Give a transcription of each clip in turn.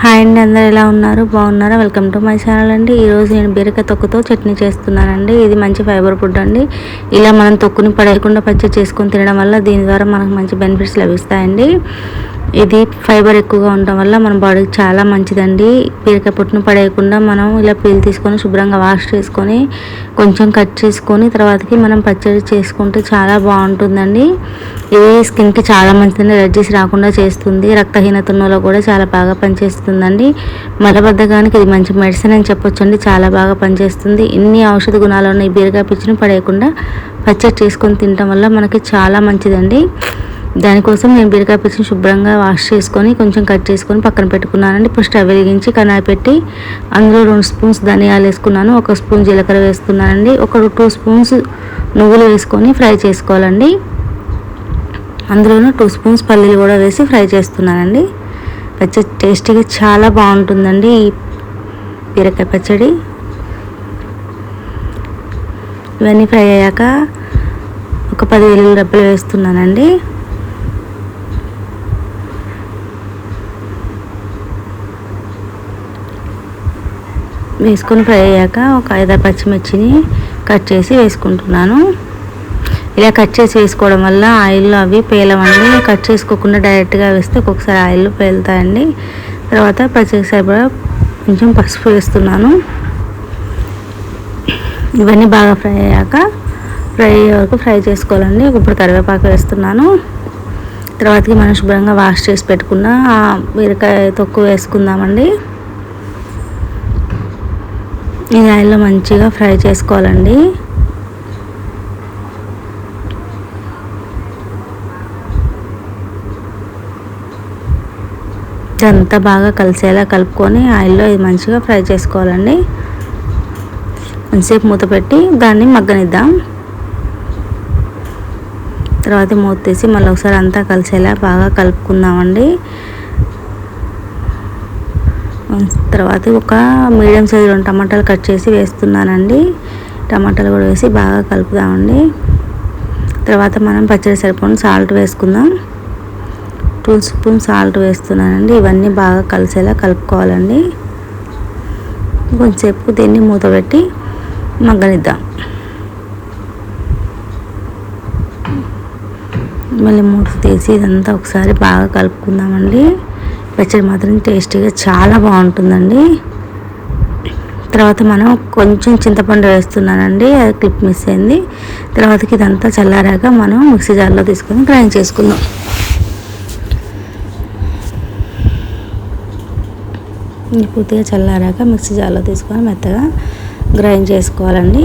Hi అండి అందరు ఎలా ఉన్నారు? బాగున్నారా? వెల్కమ్ టు మై ఛానల్ అండి. ఈరోజు నేను బీరకాయ తొక్కుతో చట్నీ చేస్తున్నానండి. ఇది మంచి ఫైబర్ ఫుడ్ అండి. ఇలా మనం తొక్కుని పడేయకుండా పచ్చి చేసుకొని తినడం వల్ల దీని ద్వారా మనకు మంచి బెనిఫిట్స్ లభిస్తాయండి. ఇది ఫైబర్ ఎక్కువగా ఉండటం వల్ల మన బాడీకి చాలా మంచిదండి. పీరిక పొట్టును పడేయకుండా మనం ఇలా పీలు తీసుకొని శుభ్రంగా వాష్ చేసుకొని కొంచెం కట్ చేసుకొని తర్వాతకి మనం పచ్చడి చేసుకుంటే చాలా బాగుంటుందండి. ఇది స్కిన్కి చాలా మంచిదండి. ఎలర్జీస్ రాకుండా చేస్తుంది. రక్తహీనత ఉన్నలో కూడా చాలా బాగా పనిచేస్తుందండి. మలబద్ధకానికి ఇది మంచి మెడిసిన్ అని చెప్పొచ్చండి. చాలా బాగా పనిచేస్తుంది. ఇన్ని ఔషధ గుణాలు ఉన్న ఈ బీరకాయ పిచ్చిని పడేయకుండా పచ్చడి చేసుకొని తినడం వల్ల మనకి చాలా మంచిదండి. దానికోసం నేను బీరకాయ పచ్చిని శుభ్రంగా వాష్ చేసుకొని కొంచెం కట్ చేసుకొని పక్కన పెట్టుకున్నానండి. ఇప్పుడు స్టవ్ వెలిగించి కనాయి పెట్టి అందులో రెండు స్పూన్స్ ధనియాలు వేసుకున్నాను. ఒక స్పూన్ జీలకర్ర వేసుకున్నానండి ఒక టూ స్పూన్స్ నువ్వులు వేసుకొని ఫ్రై చేసుకోవాలండి. అందులోనూ టూ స్పూన్స్ పల్లీలు కూడా వేసి ఫ్రై చేస్తున్నానండి. పచ్చడి టేస్టీగా చాలా బాగుంటుందండి ఈ బీరకాయ పచ్చడి. ఇవన్నీ ఫ్రై అయ్యాక ఒక పది వెల్లుల్లి డబ్బులు వేస్తున్నానండి. వేసుకొని ఫ్రై అయ్యాక ఒక ఐదారు పచ్చిమిర్చిని కట్ చేసి వేసుకుంటున్నాను. ఇలా కట్ చేసి వేసుకోవడం వల్ల ఆయిల్లో అవి పేలవండి. కట్ చేసుకోకుండా డైరెక్ట్గా వేస్తే ఒక్కొక్కసారి ఆయిల్ పేలుతాయండి. తర్వాత పచ్చిసేపడ సరిపడా కొంచెం పసుపు వేస్తున్నాను. ఇవన్నీ బాగా ఫ్రై అయ్యాక ఫ్రై అయ్యే వరకు ఫ్రై చేసుకోవాలండి. ఇప్పుడు కరివేపాకు వేస్తున్నాను. తర్వాతకి మనం శుభ్రంగా వాష్ చేసి పెట్టుకున్న బీరకాయ తొక్కు వేసుకుందామండి. ఈ ఆయిల్లో మంచిగా ఫ్రై చేసుకోవాలండి. ఇదంతా బాగా కలిసేలా కలుపుకొని ఆయిల్లో ఇది మంచిగా ఫ్రై చేసుకోవాలండి. కొంచెంసేపు మూత పెట్టి దాన్ని మగ్గనిద్దాం. తర్వాత మూత తీసి మళ్ళీ ఒకసారి అంతా కలిసేలా బాగా కలుపుకుందామండి. తర్వాత ఒక మీడియం సైజు రెండు టమాటాలు కట్ చేసి వేస్తున్నానండి. టమాటాలు కూడా వేసి బాగా కలుపుదామండి. తర్వాత మనం పచ్చడి సరిపోయిన సాల్ట్ వేసుకుందాం. టూ స్పూన్ సాల్ట్ వేస్తున్నానండి. ఇవన్నీ బాగా కలిసేలా కలుపుకోవాలండి. కొంచెంసేపు దీన్ని మూత పెట్టి మగ్గనిద్దాం. మళ్ళీ మూత తీసి ఇదంతా ఒకసారి బాగా కలుపుకుందామండి. పచ్చడి మాత్రం టేస్టీగా చాలా బాగుంటుందండి. తర్వాత మనం కొంచెం చింతపండు వేస్తున్నానండి అది క్లిప్ మిస్ అయింది. తర్వాతకి ఇదంతా చల్లారాక మనం మిక్సీ జార్లో తీసుకొని గ్రైండ్ చేసుకుందాం. పూర్తిగా చల్లారాక మిక్సీ జార్లో తీసుకొని మెత్తగా గ్రైండ్ చేసుకోవాలండి.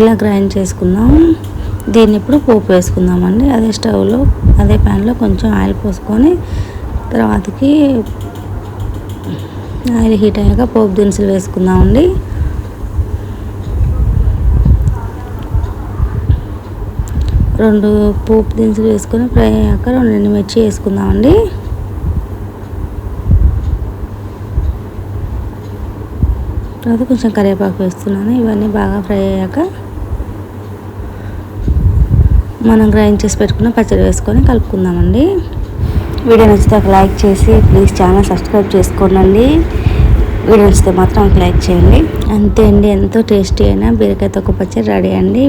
ఇలా గ్రైండ్ చేసుకుందాం. దీన్ని ఇప్పుడు పోపు వేసుకుందామండి. అదే స్టవ్లో అదే ప్యాన్లో కొంచెం ఆయిల్ పోసుకొని తర్వాతకి ఆయిల్ హీట్ అయ్యాక పోపు దినుసులు వేసుకుందామండి. రెండు పోపు దినుసులు వేసుకొని ఫ్రై అయ్యాక రెండు మిర్చి వేసుకుందామండి. తర్వాత కొంచెం కరివేపాకు వేస్తున్నాను. ఇవన్నీ బాగా ఫ్రై అయ్యాక మనం గ్రైండ్ చేసి పెట్టుకున్న పచ్చడి వేసుకొని కలుపుకుందామండి. వీడియో నచ్చితే ఒక లైక్ చేసి ప్లీజ్ ఛానల్ సబ్స్క్రైబ్ చేసుకోండి వీడియో నచ్చితే మాత్రం ఒక లైక్ చేయండి. అంతే అండి ఎంతో టేస్టీ అయినా బీరకాయతో ఒక పచ్చడి రెడీ అండి.